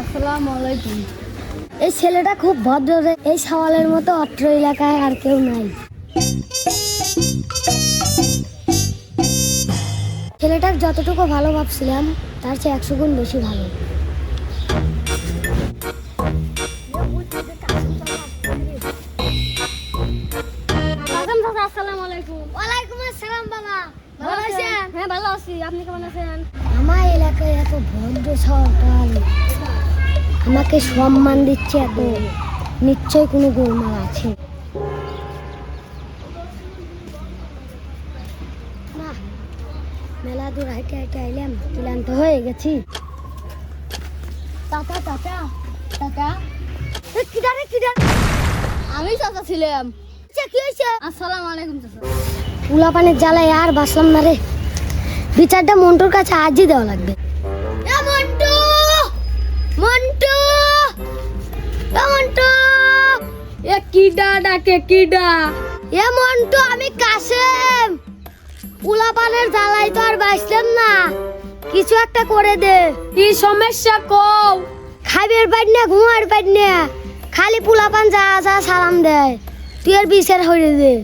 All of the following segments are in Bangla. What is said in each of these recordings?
আসসালামু আলাইকুম এই ছেলেটা খুব ভদ্র রে এই সওয়ালের মতো অত্র এলাকায় আর কেউ নাই। ছেলেটার যতটুকু ভালো ভাবছিলাম তার চেয়ে একশো গুণ বেশি ভালো। আসসালামু আলাইকুম ওয়ালাইকুম আসসালাম বাবা। ভালো আছেন? হ্যাঁ ভালো আছি। আপনি কেমন আছেন? আমার এলাকায় এত ভদ্র সরকার। আমাকে সম্মান দিচ্ছে এত। নিশ্চয় কোনো গোলমাল আছে। না মেলা দূর হাইটে হাইটে আইলাম ক্লান্ত হয়ে গেছি। চাচা এ, কিডা আমি চাচা ছিলাম। কি হয়েছে? আসসালামু আলাইকুম চাচা। পুলা পানের জ্বালায় আর বাসলাম না রে। বিচারটা মন্টুর কাছে আজই দেওয়া লাগবে। এ মন্টু! মন্টু! এ মন্টু! এ কিডা ডাকে কিডা এ মন্টু আমি কাশেম। পুলা পানের জ্বালায় তো আর বাসলাম না। কিছু একটা করে দে। কি সমস্যা কও? খাইবের পাই না ঘুমার পাই না খালি পুলা পান যা যা সালাম দেয় তুই আর বিচার হয়ে দে।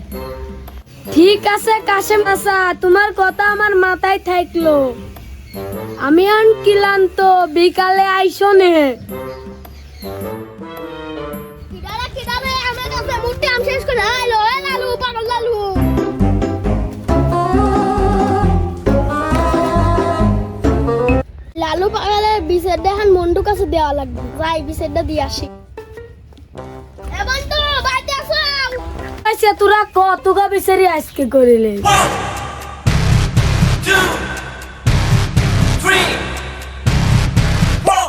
ঠিক আছে, কাশেম আসা তোমার কথা আমার মাথায় থাকল। আমি আন ক্লান্ত, বিকালে আইসো নে। লালু, পাগল লালু। লালু পাগলের বিষের দেখান মন্টু দেওয়া লাগবে। যাই বিষেরটা দিয়ে আসি। এ বন্ধু বাইতে আসো আচ্ছা তোরা কতগা বিচারি আজকে করিলে। four.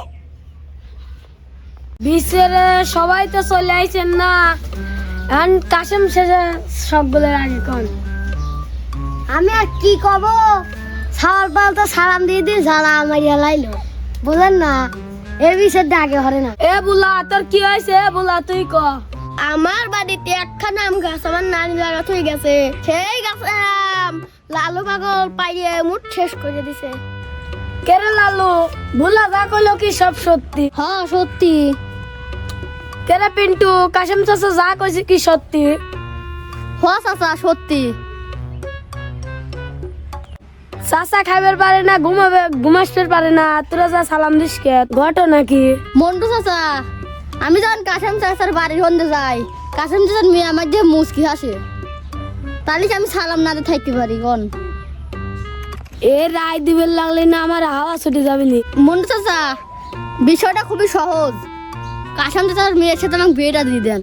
সবাই তো চলে আইছেন না। এখন কাশেম শেষে সবগুলোর আগে কোন। আমি আর কি কব? সাওয়াল পাল তো সালাম দিয়ে দিয়ে জ্বালা মারিয়া লাইলো। বুঝলেন না এ বিষয়টা আগে হরে না। এ বুলা তোর কি হয়েছে? এ বুলা তুই ক। আমার বাড়িতে একখানা আম গাছ আমার নানি লাগাতে হয়ে গেছে। সেই গাছে আম লালু পাগল পাইয়ে মুঠ শেষ করে দিছে। কেরে লালু বুলা যা কইলো কি সব সত্যি? হ্যাঁ সত্যি। কেরে পিন্টু কাশেম চাচা যা কইছে কি সত্যি? হ্যাঁ চাচা সত্যি। চাচা খাইবার পারে না ঘুমাবে ঘুমাসতে পারে না তোরা যা সালাম দিস কে ঘটনা কি? মন্টু চাচা আমি যখন কাশেম চাচার বাড়ির হন্দে যাই কাশেম চাচার মেয়ে আমার যে মুসকি হাসে। তাহলে কি আমি সালাম না দিয়ে থাকতে পারি কোন? এ রায় দিবেন লাগলে না আমার হাওয়া ছুটে যাবে নি। মন্টু চাচা বিষয়টা খুবই সহজ। কাশেম চাচার মেয়ের সাথে আমাকে বিয়েটা দিয়ে দেন।